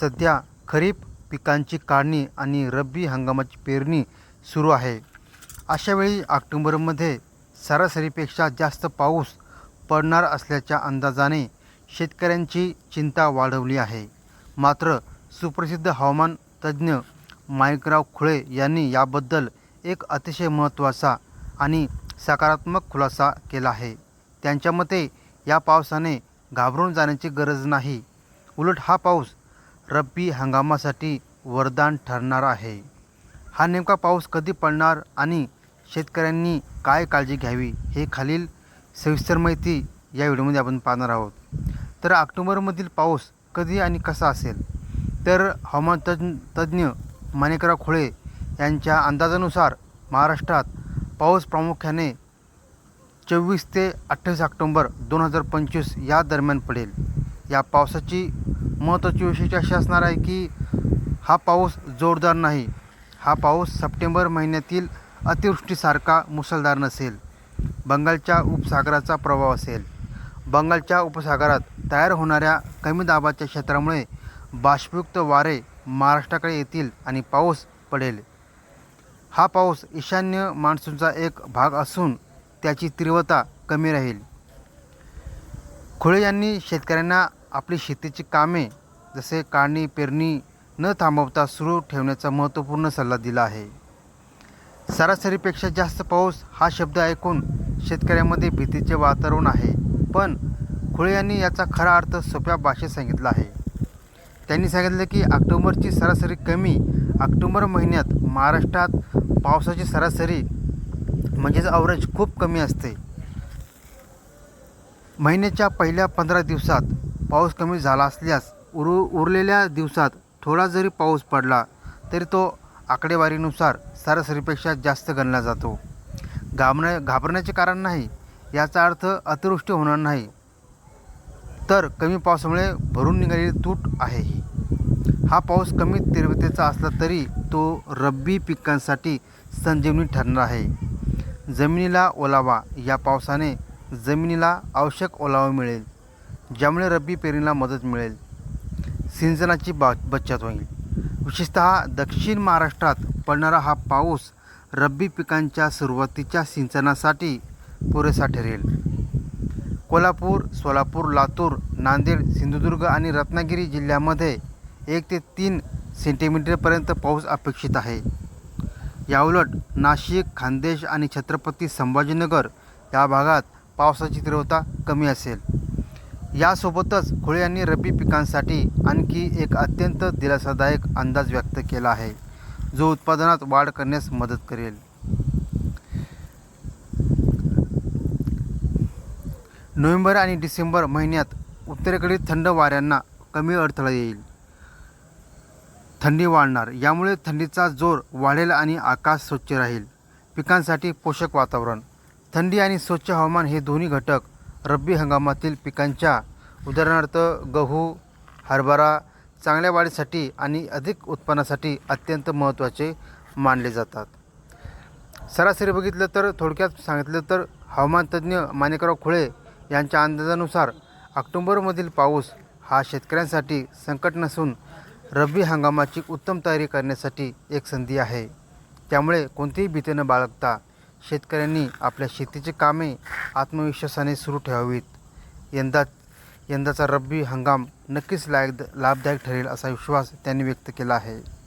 सध्या खरीप पिकांची काढणी आणि रब्बी हंगामाची पेरणी सुरू आहे. अशावेळी ऑक्टोंबरमध्ये सरासरीपेक्षा जास्त पाऊस पडणार असल्याच्या अंदाजाने शेतकऱ्यांची चिंता वाढवली आहे. मात्र सुप्रसिद्ध हवामान तज्ज्ञ माईकराव खुळे यांनी याबद्दल एक अतिशय महत्त्वाचा आणि सकारात्मक खुलासा केला आहे. त्यांच्या मते या पावसाने घाबरून जाण्याची गरज नाही. उलट हा पाऊस रब्बी हंगामासाठी वरदान ठरणार आहे. हा नेमका पाऊस कधी पडणार आणि शेतकऱ्यांनी काय काळजी घ्यावी हे खालील सविस्तर माहिती या व्हिडिओमध्ये आपण पाहणार आहोत. तर ऑक्टोबरमधील पाऊस कधी आणि कसा असेल? तर हवामान तज् तज्ज्ञ माणिकराव खोळे यांच्या अंदाजानुसार महाराष्ट्रात पाऊस प्रामुख्याने चोवीस ते अठ्ठावीस ऑक्टोंबर दोन हजार पंचवीस या दरम्यान पडेल. या पावसाची महत्त्वाची वैशिष्ट्य अशी असणार आहे की हा पाऊस जोरदार नाही. हा पाऊस सप्टेंबर महिन्यातील अतिवृष्टीसारखा मुसळधार नसेल. बंगालच्या उपसागराचा प्रभाव असेल. बंगालच्या उपसागरात तयार होणाऱ्या कमी दाबाच्या क्षेत्रामुळे बाष्पयुक्त वारे महाराष्ट्राकडे येतील आणि पाऊस पडेल. हा पाऊस ईशान्य मान्सूनचा एक भाग असून त्याची तीव्रता कमी राहील. खुळे यांनी शेतकऱ्यांना आपली शेतीची कामे जसे काढणी पेरणी न थांबवता सुरू ठेवण्याचा महत्त्वपूर्ण सल्ला दिला आहे. सरासरीपेक्षा जास्त पाऊस हा शब्द ऐकून शेतकऱ्यांमध्ये भीतीचे वातावरण आहे. पण खुळे यांनी याचा खरा अर्थ सोप्या भाषेत सांगितला आहे. त्यांनी सांगितलं की ऑक्टोबरची सरासरी कमी ऑक्टोबर महिन्यात महाराष्ट्रात पावसाची सरासरी म्हणजेच अवरेज खूप कमी असते. महिन्याच्या पहिल्या पंधरा दिवसात पाऊस कमी झाला असल्यास उरू उरलेल्या दिवसात थोडा जरी पाऊस पडला तरी तो आकडेवारीनुसार सरासरीपेक्षा जास्त गणला जातो. घाबरण्या घाबरण्याचे कारण नाही याचा अर्थ अतिवृष्टी होणार नाही. तर कमी पावसामुळे भरून निघालेली तूट आहे ही. हा पाऊस कमी तीव्रतेचा असला तरी तो रब्बी पिकांसाठी संजीवनी ठरणार आहे. जमिनीला ओलावा या पावसाने जमिनीला आवश्यक ओलावा मिळेल ज्यामुळे रब्बी पेरणीला मदत मिळेल. सिंचनाची बा बचत होईल. विशेषतः दक्षिण महाराष्ट्रात पडणारा हा पाऊस रब्बी पिकांच्या सुरुवातीच्या सिंचनासाठी पुरेसा ठरेल. कोल्हापूर सोलापूर लातूर नांदेड सिंधुदुर्ग आणि रत्नागिरी जिल्ह्यामध्ये एक ते तीन सेंटीमीटरपर्यंत पाऊस अपेक्षित आहे. याउलट नाशिक खानदेश आणि छत्रपती संभाजीनगर या भागात पावसाची तीव्रता कमी असेल. यासोबतच खुळे यांनी रब्बी पिकांसाठी आणखी एक अत्यंत दिलासादायक अंदाज व्यक्त केला आहे जो उत्पादनात वाढ करण्यास मदत करेल. नोव्हेंबर आणि डिसेंबर महिन्यात उत्तरेकडील थंड वाऱ्यांना कमी अडथळा येईल. थंडी वाढणार यामुळे थंडीचा जोर वाढेल आणि आकाश स्वच्छ राहील. पिकांसाठी पोषक वातावरण थंडी आणि स्वच्छ हवामान हे दोन्ही घटक रब्बी हंगामातील पिकांच्या उदाहरणार्थ गहू हरभरा चांगल्या वाढीसाठी आणि अधिक उत्पन्नासाठी अत्यंत महत्त्वाचे मानले जातात. सरासरी बघितलं तर थोडक्यात सांगितलं तर हवामान तज्ज्ञ माणिकराव खुळे यांच्या अंदाजानुसार ऑक्टोंबरमधील पाऊस हा शेतकऱ्यांसाठी संकट नसून रब्बी हंगामाची उत्तम तयारी करण्यासाठी एक संधी आहे. त्यामुळे कोणतीही भीती न बाळगता शेतकऱ्यांनी आपल्या शेतीची कामे आत्मविश्वासाने सुरू ठेवावीत. यंदा यंदाचा रब्बी हंगाम नक्कीच लायक लाभदायक ठरेल असा विश्वास त्यांनी व्यक्त केला आहे.